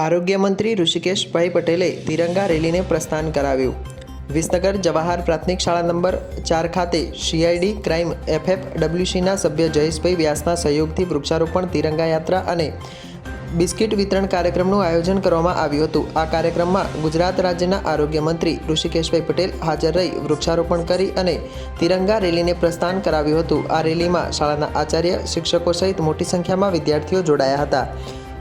આરોગ્ય મંત્રી ઋષિકેશભાઈ પટેલે તિરંગા રેલીને પ્રસ્થાન કરાવ્યું. વિસનગર જવાહર પ્રાથમિક શાળા નંબર ચાર ખાતે સીઆઈડી ક્રાઇમ એફએફ ડબ્લ્યુસીના સભ્ય જયેશભાઈ વ્યાસના સહયોગથી વૃક્ષારોપણ તિરંગા યાત્રા અને બિસ્કિટ વિતરણ કાર્યક્રમનું આયોજન કરવામાં આવ્યું હતું. આ કાર્યક્રમમાં ગુજરાત રાજ્યના આરોગ્ય મંત્રી ઋષિકેશભાઈ પટેલ હાજર રહી વૃક્ષારોપણ કરી અને તિરંગા રેલીને પ્રસ્થાન કરાવ્યું હતું. આ રેલીમાં શાળાના આચાર્ય, શિક્ષકો સહિત મોટી સંખ્યામાં વિદ્યાર્થીઓ જોડાયા હતા.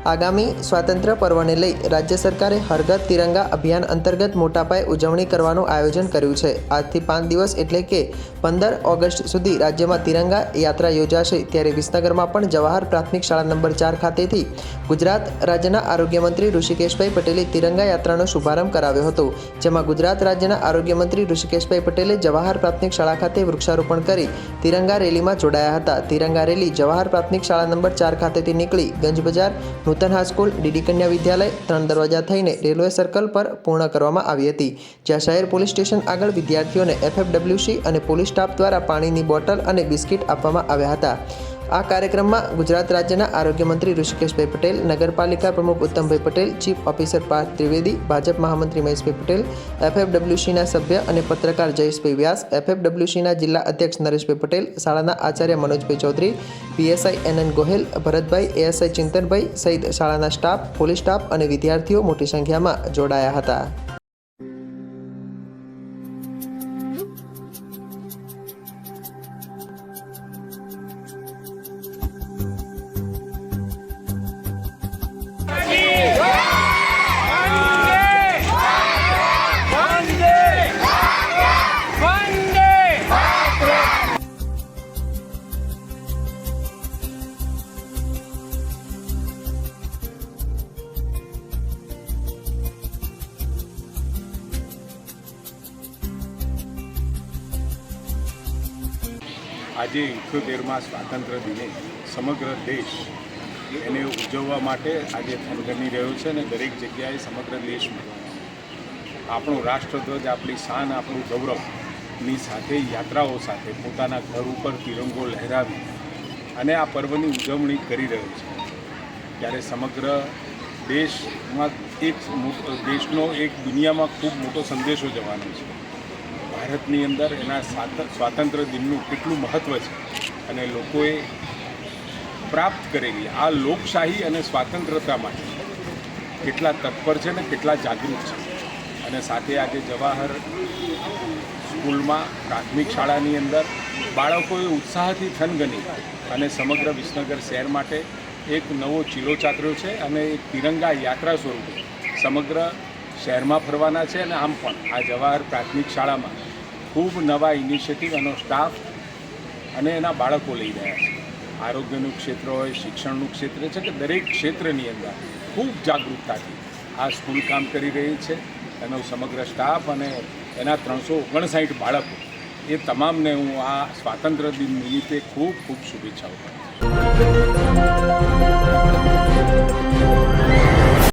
આગામી સ્વાતંત્ર્ય પર્વને લઈ રાજ્ય સરકારે હરગત તિરંગા અભિયાન અંતર્ગત મોટા પાયે ઉજવણી કરવાનું આયોજન કર્યું છે. આજથી પાંચ દિવસ એટલે કે પંદર ઓગસ્ટ સુધી રાજ્યમાં તિરંગા યાત્રા યોજાશે. ત્યારે વિસનગરમાં પણ જવાહર પ્રાથમિક શાળા નંબર ચાર ખાતેથી ગુજરાત રાજ્યના આરોગ્યમંત્રી ઋષિકેશભાઈ પટેલે તિરંગા યાત્રાનો શુભારંભ કરાવ્યો હતો. જેમાં ગુજરાત રાજ્યના આરોગ્યમંત્રી ઋષિકેશભાઈ પટેલે જવાહર પ્રાથમિક શાળા ખાતે વૃક્ષારોપણ કરી તિરંગા રેલીમાં જોડાયા હતા. તિરંગા રેલી જવાહર પ્રાથમિક શાળા નંબર ચાર ખાતેથી નીકળી ગંજ બજાર નૂતન હાઈસ્કૂલ, ડીડી કન્યા વિદ્યાલય, ત્રણ દરવાજા થઈને રેલવે સર્કલ પર પૂર્ણ કરવામાં આવી હતી, જ્યાં શહેર પોલીસ સ્ટેશન આગળ વિદ્યાર્થીઓને એફએફડબ્લ્યુસી અને પોલીસ સ્ટાફ દ્વારા પાણીની બોટલ અને બિસ્કિટ આપવામાં આવ્યા હતા. આ કાર્યક્રમમાં ગુજરાત રાજ્યના આરોગ્ય મંત્રી ઋષિકેશભાઈ પટેલ, નગરપાલિકા પ્રમુખ ઉત્તમભાઈ પટેલ, ચીફ ઓફિસર પાર્થ ત્રિવેદી, ભાજપ મહામંત્રી મહેશભાઈ પટેલ, એફએફડબ્લ્યુસીના સભ્ય અને પત્રકાર જયેશભાઈ વ્યાસ, એફએફડબ્લ્યુસીના જિલ્લા અધ્યક્ષ નરેશભાઈ પટેલ, શાળાના Acharya Manojbhai Chaudhary, PSI NN Gohel, Bharatbhai, ASI Chintanbhai સહિત શાળાના સ્ટાફ, પોલીસ સ્ટાફ અને વિદ્યાર્થીઓ મોટી સંખ્યામાં જોડાયા હતા. આજે ઇઠ્યોતેરમાં સ્વાતંત્ર્ય દિને સમગ્ર દેશ એને ઉજવવા માટે આજે થનગની રહ્યો છે અને દરેક જગ્યાએ સમગ્ર દેશમાં આપણો રાષ્ટ્રધ્વજ, આપણી શાન, આપણું ગૌરવની સાથે, યાત્રાઓ સાથે પોતાના ઘર ઉપર તિરંગો લહેરાવી અને આ પર્વની ઉજવણી કરી રહ્યો છે. ત્યારે સમગ્ર દેશમાં એક દેશનો એક દુનિયામાં ખૂબ મોટો સંદેશો જવાનો છે. ભારતની અંદર એના સ્વાતંત્ર્ય દિનનું કેટલું મહત્ત્વ છે? અને લોકોએ પ્રાપ્ત કરેલી આ લોકશાહી અને સ્વાતંત્રતા માટે કેટલા તત્પર છે ને કેટલા જાગૃત છે? અને સાથે આજે જવાહર સ્કૂલમાં પ્રાથમિક શાળાની અંદર બાળકોએ ઉત્સાહથી થનગની અને સમગ્ર વિસનગર શહેર માટે એક નવો ચીલો ચાતર્યો છે અને એક તિરંગા યાત્રા સ્વરૂપે સમગ્ર શહેરમાં ફરવાના છે અને આમ પણ આ જવાહર પ્રાથમિક શાળામાં ખૂબ નવા ઇનિશિયેટિવ એનો સ્ટાફ અને એના બાળકો લઈ રહ્યા છે. આરોગ્યનું ક્ષેત્ર હોય, શિક્ષણનું ક્ષેત્ર છે કે દરેક ક્ષેત્રની અંદર ખૂબ જાગૃતતાથી આ સ્કૂલ કામ કરી રહી છે. એનો સમગ્ર સ્ટાફ અને એના ત્રણસો ઓગણસાઠ બાળકો, એ તમામને હું આ સ્વાતંત્ર્ય દિન નિમિત્તે ખૂબ ખૂબ શુભેચ્છાઓ પાઠવું